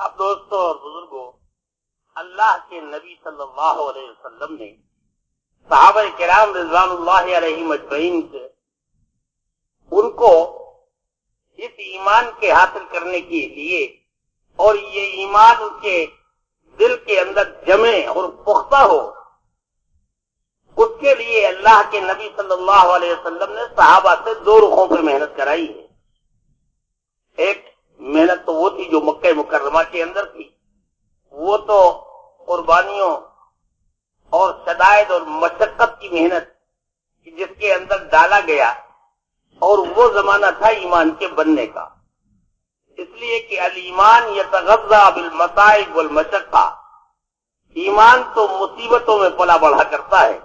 اب دوستوں اور بزرگوں اللہ کے نبی صلی اللہ علیہ وسلم نے صحابہ کرام رضوان اللہ علیہ مجمعین سے ان کو اس ایمان کے حاصل کرنے کے لیے اور یہ ایمان ان کے دل کے اندر جمے اور پختہ ہو، اس کے لیے اللہ کے نبی صلی اللہ علیہ وسلم نے صحابہ سے دو رخوں پر محنت کرائی ہے۔ ایک محنت تو وہ تھی جو مکہ مکرمہ کے اندر تھی۔ وہ تو قربانیوں اور شدائد اور مشقت کی محنت جس کے اندر ڈالا گیا اور وہ زمانہ تھا ایمان کے بننے کا۔ اس لیے کہ المان یہ تغذہ بالمسائب المشقہ ایمان تو مصیبتوں میں پلا بڑھا کرتا ہے،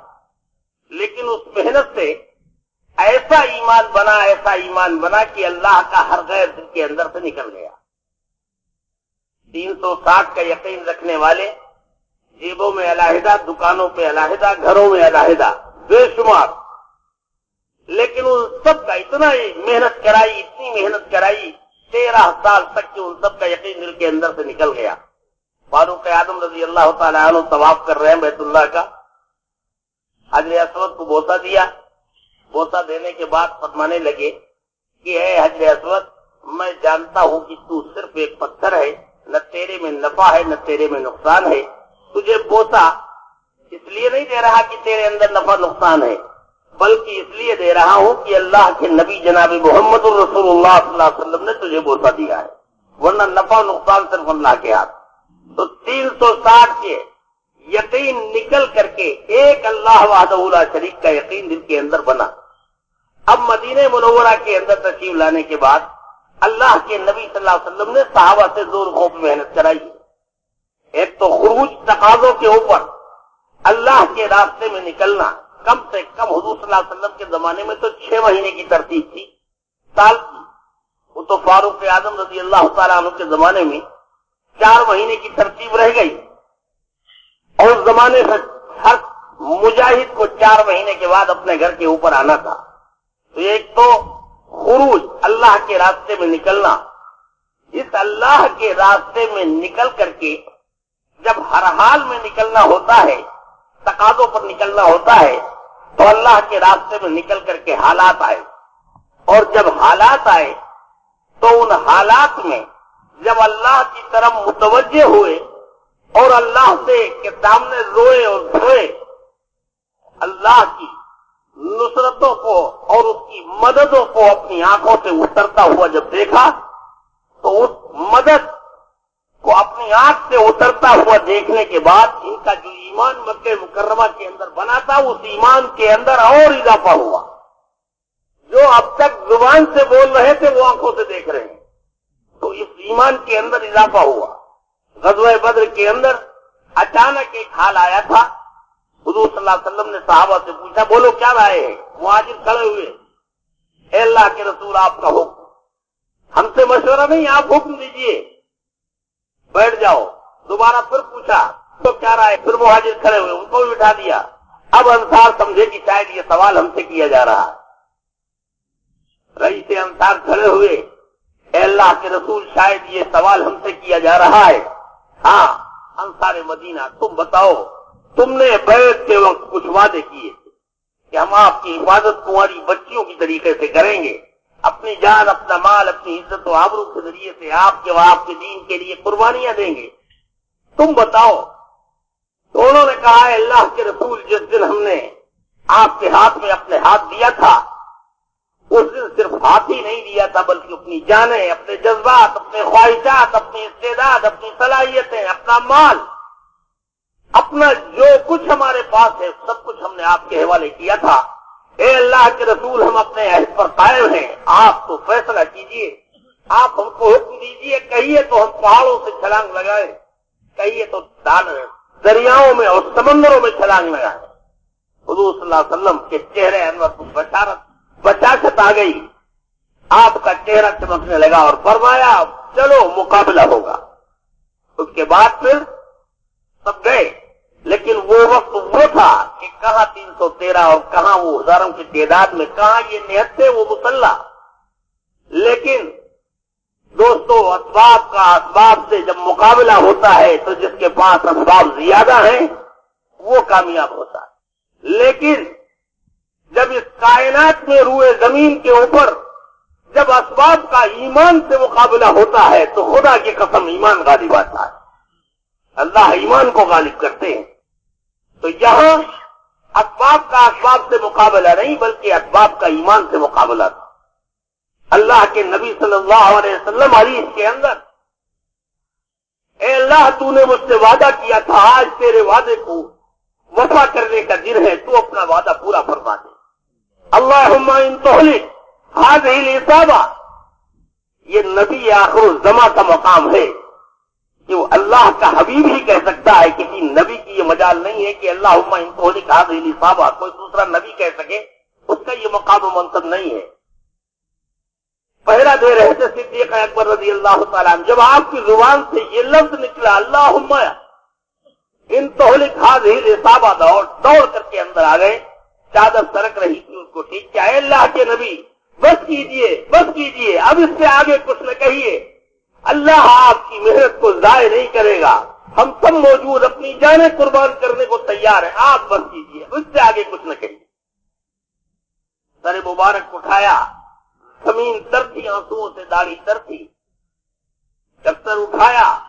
لیکن اس محنت سے ایسا ایمان بنا، ایسا ایمان بنا کہ اللہ کا ہر غیر دل کے اندر سے نکل گیا۔ تین سو ساٹھ کا یقین رکھنے والے، جیبوں میں علاحدہ دکانوں پہ علاحدہ گھروں میں علاحدہ بے شمار۔ لیکن ان سب کا اتنا ہی محنت کرائی، اتنی محنت کرائی، تیرہ سال تک کہ ان سب کا یقین دل کے اندر سے نکل گیا۔ فاروق اعظم رضی اللہ تعالیٰ عنہ طواف کر رہے ہیں بیت اللہ کا۔ حضرت اسود کو بوسا دیا۔ بوسا دینے کے بعد فرمانے لگے کہ اے حجر اسود، میں جانتا ہوں کہ تو صرف ایک پتھر ہے، نہ تیرے میں نفع ہے، نہ تیرے میں نقصان ہے۔ تجھے بوسا اس لیے نہیں دے رہا کہ تیرے اندر نفع، نقصان ہے، بلکہ اس لیے دے رہا ہوں کہ اللہ کے نبی جناب محمد الرسول اللہ صلی اللہ علیہ وسلم نے تجھے بوسا دیا ہے، ورنہ نفع، نقصان صرف اللہ کے ہاتھ۔ تو تین سو ساٹھ کے یقین نکل کر کے ایک اللہ وحدہ شریک کا یقین دل کے اندر بنا۔ اب مدینہ منورہ کے اندر تشریف لانے کے بعد اللہ کے نبی صلی اللہ علیہ وسلم نے صحابہ سے زور خوب محنت کرائی۔ ایک تو خروج تقاضوں کے اوپر اللہ کے راستے میں نکلنا، کم سے کم حضور صلی اللہ علیہ وسلم کے زمانے میں تو چھ مہینے کی ترتیب تھی، سال کی وہ تو فاروق اعظم رضی اللہ تعالیٰ عنہ کے زمانے میں چار مہینے کی ترتیب رہ گئی۔ اور زمانے سے ہر مجاہد کو چار مہینے کے بعد اپنے گھر کے اوپر آنا تھا۔ تو ایک تو خروج اللہ کے راستے میں نکلنا اس اللہ کے راستے میں نکل کر کے جب ہر حال میں نکلنا ہوتا ہے، تقاضوں پر نکلنا ہوتا ہے، تو اللہ کے راستے میں نکل کر کے حالات آئے۔ اور جب حالات آئے، تو ان حالات میں جب اللہ کی طرف متوجہ ہوئے اور اللہ سے کے سامنے روئے اور دھوئے اللہ کی نصرتوں کو اور اس کی مددوں کو اپنی آنکھوں سے اترتا ہوا جب دیکھا، تو اس مدد کو اپنی آنکھ سے اترتا ہوا دیکھنے کے بعد ان کا جو ایمان مکہ مکرمہ کے اندر بنا تھا، اس ایمان کے اندر اور اضافہ ہوا۔ جو اب تک زبان سے بول رہے تھے، وہ آنکھوں سے دیکھ رہے ہیں۔ تو اس ایمان کے اندر اضافہ ہوا۔ غزوہ بدر کے اندر اچانک ایک حال آیا تھا۔ حضور صلی اللہ علیہ وسلم نے صحابہ سے پوچھا، بولو کیا رائے ہے؟ مہاجر کھڑے ہوئے۔ اے اللہ کے رسول، آپ کا حکم۔ ہم سے مشورہ نہیں، آپ حکم دیجیے۔ بیٹھ جاؤ۔ دوبارہ پھر پوچھا، تو کیا رائے؟ پھر مہاجر کھڑے ہوئے، ان کو بھی بٹھا دیا۔ اب انصار سمجھے کہ شاید یہ سوال ہم سے کیا جا رہا ہے۔ رئیس انسار کھڑے ہوئے۔ اے اللہ کے رسول، شاید یہ سوال ہم سے کیا جا رہا ہے۔ ہاں انسار مدینہ، تم بتاؤ۔ تم نے بیت کے وقت کچھ وعدے کیے کہ ہم آپ کی حفاظت کنواری بچیوں کی طریقے سے کریں گے۔ اپنی جان، اپنا مال، اپنی عزت و آبرو کے ذریعے سے آپ کے آپ کے دین کے لیے قربانیاں دیں گے۔ تم بتاؤ تو انہوں نے کہا ہے، اللہ کے رسول جس دن ہم نے آپ کے ہاتھ میں اپنے ہاتھ دیا تھا، اس دن صرف ہاتھ ہی نہیں دیا تھا، بلکہ اپنی جانیں، اپنے جذبات، اپنے خواہشات، اپنی استعداد، اپنی صلاحیتیں، اپنا مال اپنا جو کچھ ہمارے پاس ہے، سب کچھ ہم نے آپ کے حوالے کیا تھا۔ اے اللہ کے رسول، ہم اپنے عہد پر قائم ہیں۔ آپ تو فیصلہ کیجیے۔ آپ ہم کو حکم دیجیے، کہیے تو ہم پہاڑوں سے چھلانگ لگائے کہیے تو دان دریاؤں میں اور سمندروں میں چھلانگ لگائے حضور صلی اللہ علیہ وسلم کے چہرے انور کو بشارت بچاشت آ گئی۔ آپ کا چہرہ چمکنے لگا اور فرمایا، چلو، مقابلہ ہوگا۔ اس کے بعد پھر سب گئے۔ لیکن وہ وقت وہ تھا کہ کہاں تین سو تیرہ اور کہاں وہ ہزاروں کی تعداد میں کہاں یہ نیت تھے وہ مسلح لیکن دوستو، اسباب کا اسباب سے جب مقابلہ ہوتا ہے تو جس کے پاس اسباب زیادہ ہیں، وہ کامیاب ہوتا ہے۔ لیکن جب اس کائنات میں روئے زمین کے اوپر جب اسباب کا ایمان سے مقابلہ ہوتا ہے تو خدا کی قسم ایمان غالب آتا ہے۔ اللہ ایمان کو غالب کرتے ہیں۔ تو یہاں اسباب کا اسباب سے مقابلہ نہیں بلکہ اسباب کا ایمان سے مقابلہ تھا۔ اللہ کے نبی صلی اللہ علیہ وسلم حدیث کے اندر، اے اللہ تو نے مجھ سے وعدہ کیا تھا، آج تیرے وعدے کو وفا کرنے کا دن ہے، تو اپنا وعدہ پورا فرما دے۔ اللہ حاض ہی صاحبہ یہ نبی آخر الزما کا مقام ہے۔ کہ وہ اللہ کا حبیب ہی کہہ سکتا ہے، کسی نبی کی یہ مجال نہیں ہے کہ اللہ علی صاحب کوئی دوسرا نبی کہہ سکے، اس کا یہ مقام و منصب نہیں ہے۔ پہلا دے ہے صدیق اکبر رضی اللہ تعالیٰ جب آپ کی زبان سے یہ لفظ نکلا اللہ ان توہلک حاض ہی صاحبہ دوڑ دوڑ کر کے اندر آ گئے۔ چادر سرک رہی تھی اس کو، ٹھیک کیا؟ اللہ کے نبی، بس کیجیے بس کیجیے، اب اس سے آگے کچھ نہ کہیے۔ اللہ آپ کی محنت کو ضائع نہیں کرے گا۔ ہم سب موجود اپنی جانیں قربان کرنے کو تیار ہیں۔ آپ بس کیجیے اس سے آگے کچھ نہ کہیں سر مبارک اٹھایا۔ زمین تر تھی آنسو سے داڑھی تر تھی دفتر اٹھایا۔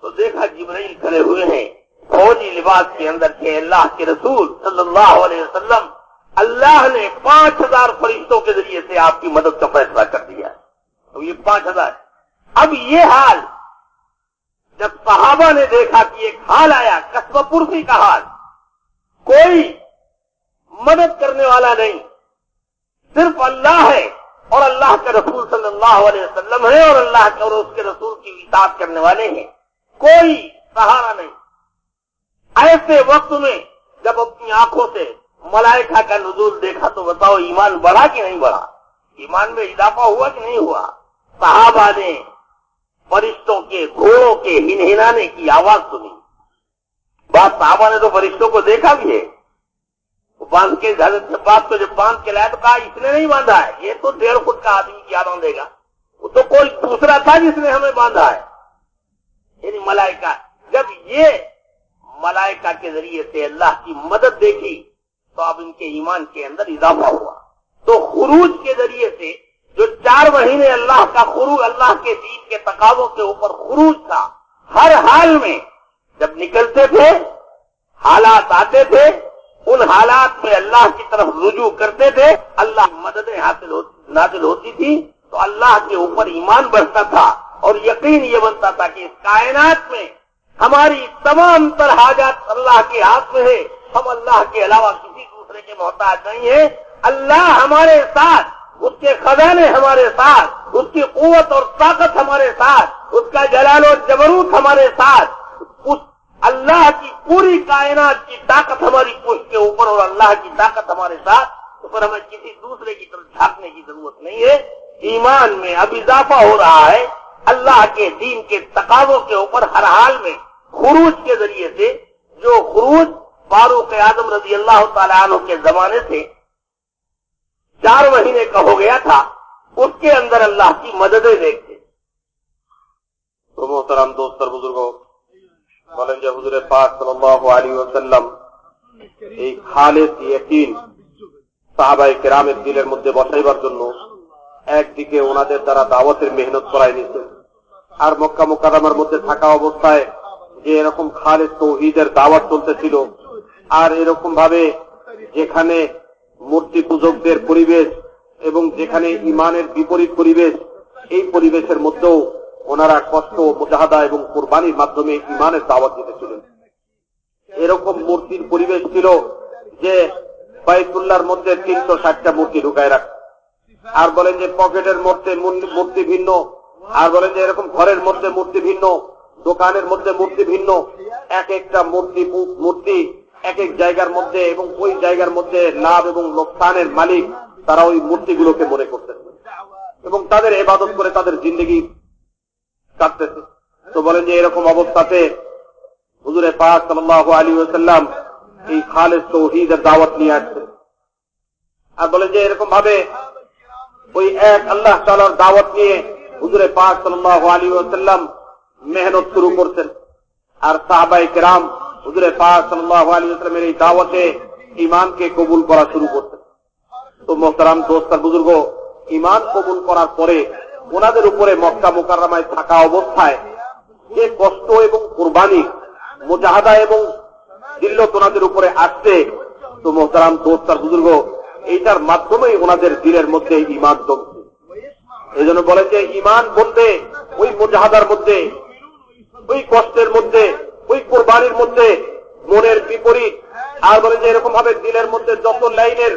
تو دیکھا جبرائیل کھڑے ہوئے ہیں۔ فوجی لباس کے اندر کے اللہ کے رسول صلی اللہ علیہ وسلم۔ اللہ نے پانچ ہزار فرشتوں کے ذریعے سے آپ کی مدد کا فیصلہ کر دیا۔ اب یہ پانچ ہزار اب یہ حال جب صحابہ نے دیکھا کہ ایک حال آیا، قصبہ پورسی کا حال، کوئی مدد کرنے والا نہیں، صرف اللہ ہے اور اللہ کے رسول صلی اللہ علیہ وسلم ہے اور اللہ کے اور اس کے رسول کی اطاعت کرنے والے ہیں، کوئی سہارا نہیں۔ ایسے وقت میں جب اپنی آنکھوں سے ملائکہ کا نزول دیکھا تو بتاؤ ایمان بڑھا کہ نہیں بڑھا؟ ایمان میں اضافہ ہوا کہ نہیں ہوا؟ صحابہ نے فرشتوں کے گھوڑوں کے ہنہانے کی آواز سنی۔ بعض صحابہ نے تو فرشتوں کو دیکھا بھی ہے۔ باندھ کے حضرت سے باپ کو جب باندھ کے لائے تو کہا، اس نے نہیں باندھا ہے۔ یہ تو ڈیڑھ فٹ کا آدمی کیا باندھے گا وہ تو کوئی دوسرا تھا جس نے ہمیں باندھا ہے۔ یعنی ملائکہ۔ جب یہ ملائکہ کے ذریعے سے اللہ کی مدد دیکھی، تو اب ان کے ایمان کے اندر اضافہ ہوا۔ تو خروج کے ذریعے سے جو چار مہینے اللہ کا خروج اللہ کے دین کے تقاضوں کے اوپر خروج تھا، ہر حال میں جب نکلتے تھے، حالات آتے تھے، ان حالات میں اللہ کی طرف رجوع کرتے تھے، اللہ مددیں حاصل نازل ہوتی تھی، تو اللہ کے اوپر ایمان بڑھتا تھا اور یقین یہ بنتا تھا کہ اس کائنات میں ہماری تمام تر حاجات اللہ کے ہاتھ میں ہے ہم اللہ کے علاوہ کسی دوسرے کے محتاج نہیں ہیں۔ اللہ ہمارے ساتھ اس کے خزانے ہمارے ساتھ، اس کی قوت اور طاقت ہمارے ساتھ، اس کا جلال اور جبروت ہمارے ساتھ، اس اللہ کی پوری کائنات کی طاقت ہماری پشت کے اوپر اور اللہ کی طاقت ہمارے ساتھ، تو پر ہمیں کسی دوسرے کی طرف جھانکنے کی ضرورت نہیں ہے۔ ایمان میں اب اضافہ ہو رہا ہے۔ اللہ کے دین کے تقاضوں کے اوپر ہر حال میں خروج کے ذریعے سے، جو خروج فاروق اعظم رضی اللہ تعالیٰ عنہ کے زمانے سے चार महीने का हो गया था उसके अंदर अल्लाह की मददें देखते तो मोहतरम दोस्त और बुजुर्गों বলেন যে হুজুরে পাক সাল্লাল্লাহু আলাইহি ওয়াসাল্লাম এই খালেস ইয়াকিন সাহাবায়ে কেরামের দিলের মধ্যে বসাইবার জন্য একদিকে ওনাদের দ্বারা দাওয়াতের মেহনত করাই নিয়েছেন আর মক্কা মুকাররমার মধ্যে থাকা অবস্থায় যে এরকম খালেস তৌহিদের দাওয়াত চলতেছিল আর এরকম ভাবে যেখানে মূর্তি পূজকদের পরিবেশ এবং যেখানে ইমানের বিপরীত পরিবেশ, এই পরিবেশের মধ্যেও ওনারা কষ্ট, মুজাহাদা এবং কোরবানির মাধ্যমে ইমানের দাওয়াত দিতেছিলেন। এরকম মূর্তির পরিবেশ ছিল যে বাইতুল্লাহর মধ্যে তিনশো ষাটটা মূর্তি ঢুকায় রাখ। আর বলেন যে পকেটের মধ্যে মূর্তি ভিন্ন, আর বলেন যে এরকম ঘরের মধ্যে মূর্তি ভিন্ন, দোকানের মধ্যে মূর্তি ভিন্ন, এক একটা মূর্তি মূর্তি এক এক জায়গার মধ্যে এবং ওই জায়গার মধ্যে লাভ এবং লোকসানের মালিক তারা ওই মূর্তিগুলোকে মনে করতেছে এবং তাদের এবাদত করে তাদের জিন্দগি কাটতেছে। তো বলেন যে এরকম অবস্থাতে হুজুরে পাক সাল্লাল্লাহু আলী ওয়াসাল্লাম এই খালেদ তৌহিদের দাওয়াত নিয়ে আসছে আর বলে যে এরকম ভাবে ওই এক আল্লাহ তালার দাওয়াত নিয়ে হুজুরে পাক সাল্লাহ আলী ওসাল্লাম মেহনত শুরু করছেন। আর সাহাবাই কেরাম হুজুরে পাক এই দাওয়াতে ইমানকে কবুল করা শুরু করতেন তো মোহতারাম দোস্তার বুজুর্গ ইমান কবুল করার পরে ওনাদের উপরে মক্কা মোকাররামায় থাকা অবস্থায় যে কষ্ট এবং কোরবানি, মুজাহাদা এবং দিল্লত ওনাদের উপরে আসছে, তো মোহতারাম দোস্তার বুজুর্গ, এইটার মাধ্যমেই ওনাদের দিলের মধ্যে ইমান জমছে। এই জন্য বলেন যে ইমান বলতে ওই মুজাহাদার মধ্যে, ওই কষ্টের মধ্যে ওই কোরবানির মধ্যে মনের বিপরীত। আর বলেন যে এরকম ভাবে দিলের মধ্যে যত লাইনের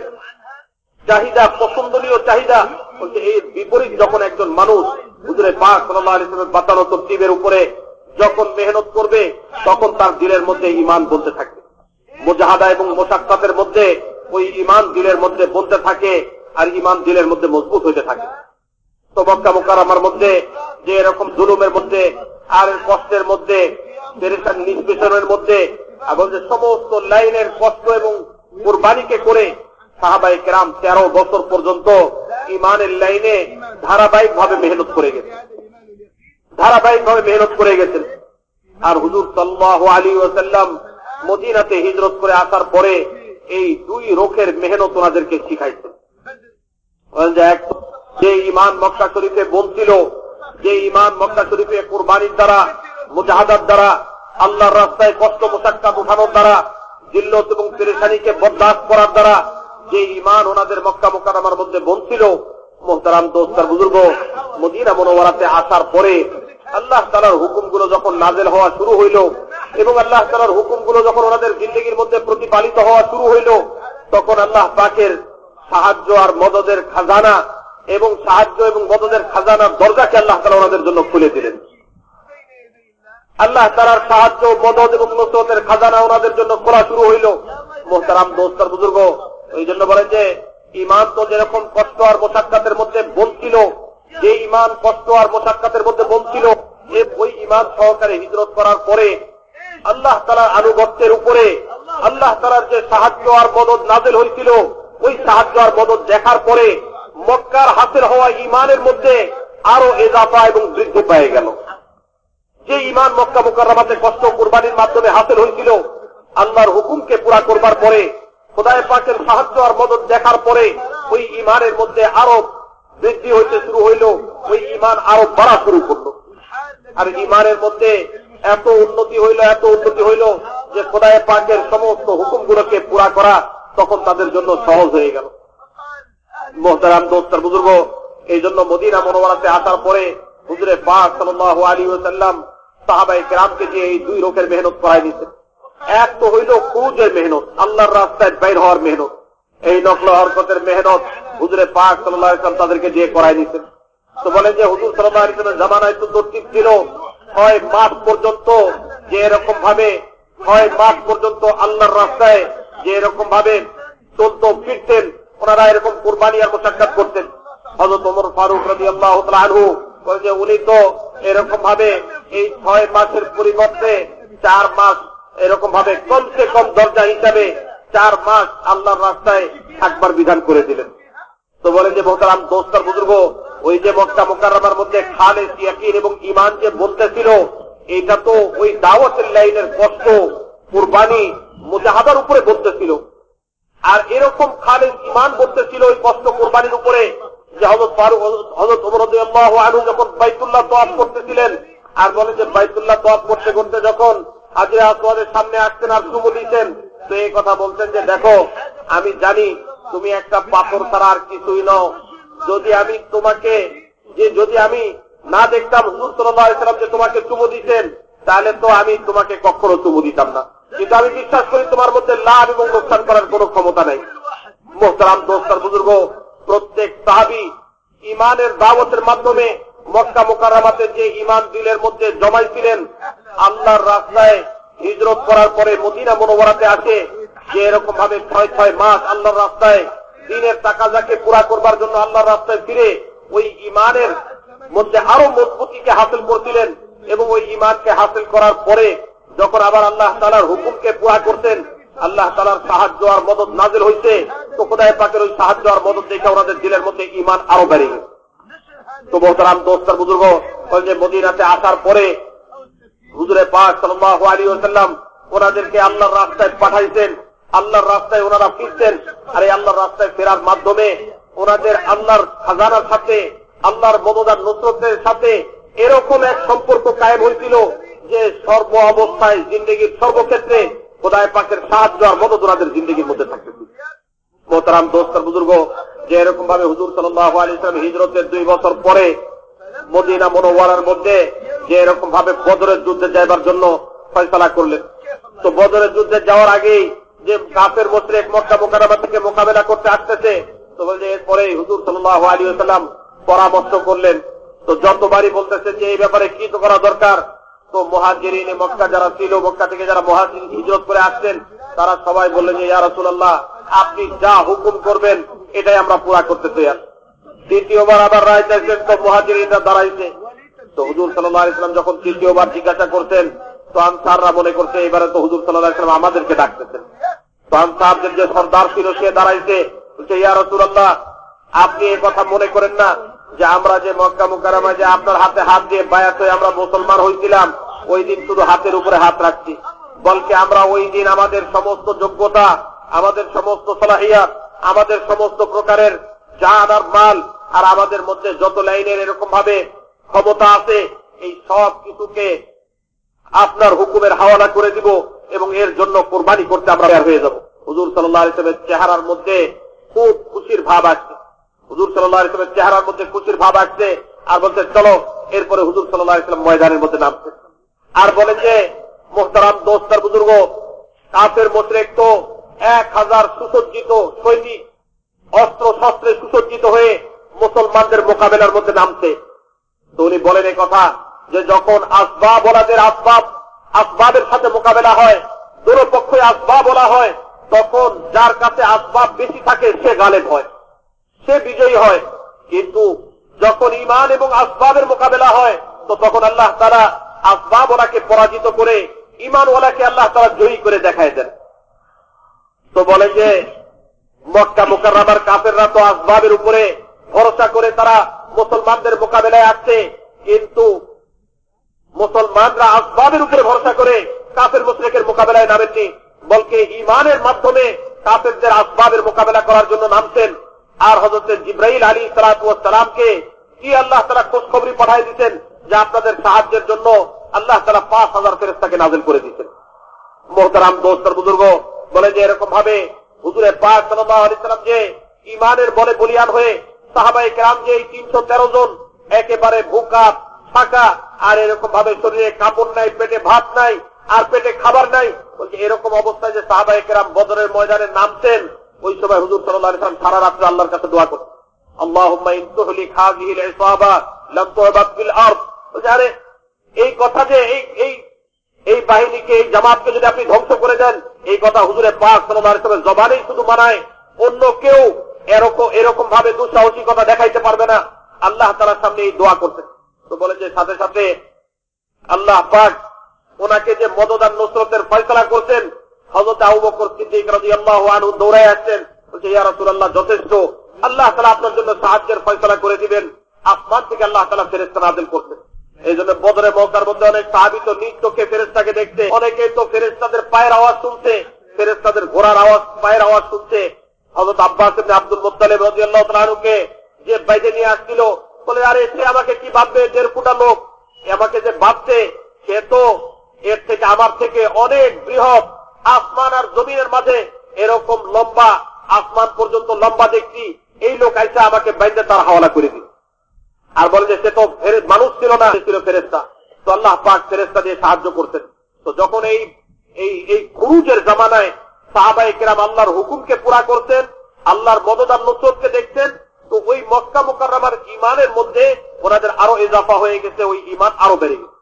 চাহিদা, পছন্দনীয় চাহিদা, বলছে এই বিপরীত যখন একজন মানুষ হুজুরে পাক সাল্লাহ বাতানো তরতিবের উপরে যখন মেহনত করবে, তখন তার দিলের মধ্যে ইমান বলতে থাকে। মোজাহাদা এবং মোশাক্কাতের মধ্যে ওই ইমান দিলের মধ্যে বলতে থাকে আর ইমান দিলের মধ্যে মজবুত হইতে থাকে। তো বক্কা মক্কা মোকারামার মধ্যে যে এরকম জুলুমের মধ্যে, আর কষ্টের মধ্যে পেরেশান নিষ্পেষণের মধ্যে এবং যে সমস্ত লাইনের কষ্ট এবং কোরবানিকে করে সাহাবাই কেরাম তেরো বছর পর্যন্ত ইমানের লাইনে ধারাবাহিক ভাবে মেহনত করে গেছে। ধারাবাহিক ভাবে মেহনত করে গেছেন আর হুজুর সাল্লাহ আলী ওসাল্লাম মদিনাতে হিজরত করে আসার পরে এই দুই রোখের মেহনত ওনাদেরকে শিখাইছেন যে যে ইমান মক্কা শরীফে বলছিল যে ইমান মক্কা শরীফে কোরবানির দ্বারা মুজাহাদার দ্বারা, আল্লাহর রাস্তায় কষ্ট মোসাক্কাত উঠানোর দ্বারা, জিল্লত এবং পেরেশানিকে বরদাস্ত করার দ্বারা যে ইমান ওনাদের মক্কা মোকারামার মধ্যে বলছিল মোহতারাম দোস্তার বুজুর্গ, মদিনা মনোবরাতে আসার পরে আল্লাহ তালার হুকুমগুলো যখন নাজেল হওয়া শুরু হইল এবং আল্লাহ তালার হুকুমগুলো যখন ওনাদের জিন্দগির মধ্যে প্রতিপালিত হওয়া শুরু হইল, তখন আল্লাহ পাকের সাহায্য আর মদদের খাজানা এবং সাহায্য এবং মদদের খাজানার দরজাকে আল্লাহ তালা ওনাদের জন্য খুলে দিলেন। আল্লাহ তালার সাহায্য মদদ এবং নসরতের খাজানা ওনাদের জন্য খোলা শুরু হইল। মোহতারাম দোস্তার বুজুর্গ এই জন্য বলেন যে ইমান তো যেরকম কষ্ট আর মোসাক্কাতের মধ্যে বলছিল যে ইমান কষ্ট আর মোসাক্কাতের মধ্যে বলছিল যে ওই ইমান সহকারে হিজরত করার পরে আল্লাহ তালার আনুগত্যের উপরে, আল্লাহ তালার যে সাহায্য আর মদত নাজেল হয়েছিল ওই সাহায্য আর মদত দেখার পরে মক্কার হাতের হওয়া ইমানের মধ্যে আরও এজাফা এবং বৃদ্ধি পেয়ে গেল। যে ইমান মক্কা মোকাররামাতে কষ্ট কোরবানির মাধ্যমে হাসিল হয়েছিল, আল্লাহর হুকুমকে পুরা করবার পরে, খোদায় পাকের সাহায্য আর মদত দেখার পরে, ওই ইমানের মধ্যে আরও বৃদ্ধি হইতে শুরু হইল, ওই ইমান আরও বাড়া শুরু করল। আর ইমানের মধ্যে এত উন্নতি হইল, এত উন্নতি হইল, যে খোদায় পাকের সমস্ত হুকুমগুলোকে পুরা করা তখন তাদের জন্য সহজ হয়ে গেল। মোহতারাম দোস্তার বুজুর্গ, এই জন্য মদিনা মনোবরাতে আসার পরে হুজুরে পাক সাল্লাহ আলী সাল্লাম সাহাবাই গ্রামকে যে এই দুই লোকের মেহনত করাই দিচ্ছেন এক তো হইল খুঁজের মেহনত, আল্লাহর রাস্তায় বাইর হওয়ার মেহনত। এই নকল হরকতের মেহনত হুজুরে পাক সাল্লাহ ইসলাম তাদেরকে দিয়ে করাই দিচ্ছেন তো বলে যে হুজুর সাল্লাহ ইসলামের জামানায় তো তরতিব ছিল, ছয় মাস পর্যন্ত যে এরকম ভাবে, ছয় মাস পর্যন্ত আল্লাহর রাস্তায় যে এরকম ভাবে চলতো, ফিরতেন, ওনারা এরকম কোরবানি আর মোসাক্কাত করতেন। হজরত ওমর ফারুক রাজি আল্লাহ আনহু যে উনি তো এরকম ভাবে এই ছয় মাসের পরিবর্তে চার মাস এরকম ভাবে কমসে কম দরজা হিসাবে চার মাস আল্লাহর রাস্তায় থাকবার বিধান করে দিলেন। তো বলেন যে, মোহতারাম দোস্তার বুজুর্গ, ওই যে মক্কা মোকাররামার মধ্যে খালেস, ইয়াকিন এবং ইমান যে বলতেছিল, এটা তো ওই দাওয়াতের লাইনের কষ্ট কুরবানি মুজাহাদার উপরে বলতেছিল। আর এরকম খালেস ইমান বলতেছিল ওই কষ্ট কোরবানির উপরে যে হজরত ফারুক হজরত যখন বাইতুল্লাহ তোয়াব করতেছিলেন আর বলেন যে বাইতুল্লাহ তোয়াব করতে করতে যখন হাজিরা আসওয়াদের সামনে আসতেন আর চুমু দিতেন তো এই কথা বলতেন যে, দেখো, আমি জানি তুমি একটা পাথর ছাড়া আর কিছুই নও। যদি আমি তোমাকে, যে যদি আমি না দেখতাম হুজুর যে তোমাকে চুমু দিতেন, তাহলে তো আমি তোমাকে কখনো চুমু দিতাম না। কিন্তু আমি বিশ্বাস করি তোমার মধ্যে লাভ এবং লোকসান করার কোনো ক্ষমতা নেই। মোহতারাম দোস্তার বুজুর্গ, প্রত্যেক সাহাবি ইমানের দাওয়াতের মাধ্যমে মক্কা মোকারামাতের যে ইমান দিলের মধ্যে জমাইছিলেন, আল্লাহর রাস্তায় হিজরত করার পরে মদিনা মনোবরাতে আসে, যে এরকম ভাবে ছয় ছয় মাস আল্লাহর রাস্তায় দিনের তাকাজাকে পুরা করবার জন্য আল্লাহর রাস্তায় ফিরে, ওই ইমানের মধ্যে আরও মজবুতিকে হাসিল করছিলেন এবং ওই ইমানকে হাসিল করার পরে যখন আবার আল্লাহ তালার হুকুমকে পুরা করতেন, আল্লাহ তালার সাহায্য আর মদত নাজিল হয়েছে তো কোথায় পাকের ওই সাহায্য আর মদত দেখে ওনাদের দিলের মধ্যে ইমান আরও বেড়ে গেছে। তো মোহতারাম দোস্তার বুজুর্গ যে মদিনাতে আসার পরে হুজুরে পাক সাল্লাল্লাহু আলাইহি ওয়াসাল্লাম ওনাদেরকে আল্লাহর রাস্তায় পাঠাইছেন, আল্লাহর রাস্তায় ওনারা ফিরছেন, আর এই আল্লাহর রাস্তায় ফেরার মাধ্যমে ওনাদের আল্লাহর খাজানার সাথে, আল্লাহর মমদার নসরতের সাথে এরকম এক সম্পর্ক কায়েম হয়েছিল যে সর্ব অবস্থায় জিন্দগির সর্বক্ষেত্রে খোদায় পাকের সাহায্য আর মদত ওনাদের জিন্দগির মধ্যে থাকতেছে মোহতারাম দোস্তার বুজুর্গ, যে এরকম ভাবে হুজুর সাল্লাহ আলী ইসলাম হিজরতের দুই বছর পরে মদিনা মনোয়ারার মধ্যে যে এরকম ভাবে বদরের যুদ্ধে যাইবার জন্য ফয়সলা করলেন। তো বদরের যুদ্ধে যাওয়ার আগেই যে কাপের মোশরেক মক্কা মোকারামা থেকে মোকাবেলা করতে আসতেছে, তো বলছে এরপরে হুজুর সাল্লাহ আলী সাল্লাম পরামর্শ করলেন। তো যতবারই বলতেছে যে এই ব্যাপারে কি তো করা দরকার, তো মহাজিরিন মক্কা যারা ছিল, মক্কা থেকে যারা মহাজির হিজরত করে আসছেন, তারা সবাই বললেন যে, ইয়া রাসূলুল্লাহ আপনি যা হুকুম করবেন, এটাই আমরা পুরা করতে তৈরি দ্বিতীয়বার আবার রায় চাইছেন তো মহাজিরিনরা দাঁড়াইছে। তো হুজুর সাল্লাহ ইসলাম যখন তৃতীয়বার জিজ্ঞাসা করছেন, তো আনসাররা মনে করছে এবারে তো হুজুর সাল্লাহ ইসলাম আমাদেরকে ডাকতেছেন। তো আনসারদের যে সর্দার ছিল, সে দাঁড়াইছে, বলছে, ইয়া রাসূলুল্লাহ, আপনি এ কথা মনে করেন না যে আমরা যে মক্কা মুকারামায় যে আপনার হাতে হাত দিয়ে বায়াত হয়ে আমরা মুসলমান হয়েছিলাম ওই দিন শুধু হাতের উপরে হাত রাখছি। বলকে আমরা ওই দিন আমাদের সমস্ত যোগ্যতা আমাদের সমস্ত সলাহিয়াত, আমাদের সমস্ত প্রকারের জান আর মাল আর আমাদের মধ্যে যত লাইনের এরকম ভাবে ক্ষমতা আছে, এই সব কিছুকে আপনার হুকুমের হাওয়ালা করে দিব এবং এর জন্য কোরবানি করতে আমরা হয়ে যাব। হুজুর সাল্লাহ ইসলামের চেহারার মধ্যে খুব খুশির ভাব আসছে। হুজুর সাল্লাহ ইসলামের চেহারার মধ্যে খুশির ভাব আসছে আর বলছে, চলো, এরপরে হুজুর সাল্লাহ ইসলাম ময়দানের মধ্যে নামছে। আর বলেন যে, মোহতারাম দোস্তার বুজুর্গ, কাফের, মোশরেক তো এক হাজার সুসজ্জিত সৈনিক অস্ত্র শস্ত্রে সুসজ্জিত হয়ে মুসলমানদের মোকাবেলার মধ্যে নামছে। তো উনি বলেন এই কথা যে যখন আসবাব ওলাদের আসবাব, আসবাবের সাথে মোকাবেলা হয়, দুরপক্ষে আসবাব বলা হয়, তখন যার কাছে আসবাব বেশি থাকে সে গালেব হয়, সে বিজয়ী হয়। কিন্তু যখন ইমান এবং আসবাবের মোকাবেলা হয়, তো তখন আল্লাহ তারা আসবাব ওনাকে পরাজিত করে ইমান ওলাকে আল্লাহ তারা জয়ী করে দেখায় দেন। তো বলে যে, মক্কা মোকার কাফেররা তো আসবাবের উপরে ভরসা করে তারা মুসলমানদের মোকাবেলায় আসছে, কিন্তু মুসলমানরা আসবাবের উপরে ভরসা করে কাফের মুশরেকের মোকাবেলায় নামেননি, বলকে ইমানের মাধ্যমে কাফেরদের আসবাবের মোকাবেলা করার জন্য নামছেন। আর হজরত জিব্রাইল আলী সালাতামকে কি আল্লাহ তারা খোঁজ খবরি পাঠাই দিচ্ছেন যে আপনাদের সাহায্যের জন্য আল্লাহ তারা পাঁচ হাজার ফেরেস্তাকে নাজেল করে দিচ্ছেন মোহতারাম দোস্তর বুজুর্গ বলে যে এরকম ভাবে হুজুরে পাক সাল্লাম যে ইমানের বলে বলিয়ান হয়ে সাহাবাই কেরাম যে এই তিনশো তেরো জন একেবারে ভুকা, ফাঁকা, আর এরকম ভাবে শরীরে কাপড় নাই, পেটে ভাত নাই, আর পেটে খাবার নাই, বলছে এরকম অবস্থায় যে সাহাবাই কেরাম বদরের ময়দানে নামতেন, ওই সময় হুজুর সাল্লাহ ইসলাম সারা রাত্রে আল্লাহর কাছে দোয়া করতেন। আরে এই কথা যে এই এই বাহিনীকে, এই জামাতকে যদি আপনি ধ্বংস করে দেন, এই কথা হুজুরে পাক সাল্লাল্লাহু জবানেই শুধু মানায়, অন্য কেউ এরকম এরকম ভাবে দুঃসাহসিকতা দেখাইতে পারবে না। আল্লাহ তাআলার সামনে এই দোয়া করতেন তো বলে যে সাথে সাথে আল্লাহ পাক ওনাকে যে মদদান নসরতের ফয়সলা করছেন হজরত আবু বকর সিদ্দিক রাদিয়াল্লাহু আনহু দৌড়ায় আসছেন, বলছে, ইয়া রাসূলুল্লাহ, যথেষ্ট। আল্লাহ তাআলা আপনার জন্য সাহায্যের ফয়সলা করে দিবেন। আসমান থেকে আল্লাহ তাআলা ফেরেশতা নাযিল করতেন এই জন্য বদরে মৌকার মধ্যে অনেক সাহাবি তো নিজ চোখে ফেরেস্তাকে দেখতে অনেকে তো ফেরেস্তাদের পায়ের আওয়াজ শুনছে। ফেরেস্তাদের ঘোড়ার আওয়াজ, পায়ের আওয়াজ শুনছে। হজরত আব্বাস আব্দুল মুত্তালিব রাদিয়াল্লাহু তাআলাকে যে বাইরে নিয়ে আসছিল, বলে, আরে, সে আমাকে কি ভাববে, দেড় ফুটা লোক? আমাকে যে ভাবছে, সে তো এর থেকে আমার থেকে অনেক বৃহৎ। আসমান আর জমিনের মাঝে এরকম লম্বা, আসমান পর্যন্ত লম্বা দেখছি। এই লোক আইসা আমাকে বাইন্দে তার হাওয়ালা করে দিল। আর বলে যে, সে তো মানুষ ছিল না ছিল ফেরেস্তা তো আল্লাহ পাক ফেরেস্তা দিয়ে সাহায্য করতেন তো যখন এই এই এই খুরুজের জামানায় সাহাবাই কেরাম আল্লাহর হুকুমকে পুরা করতেন আল্লাহর মদদার নসরতকে দেখতেন তো ওই মক্কা মোকার ইমানের মধ্যে ওনাদের আরও এজাফা হয়ে গেছে, ওই ইমান আরও বেড়ে গেছে।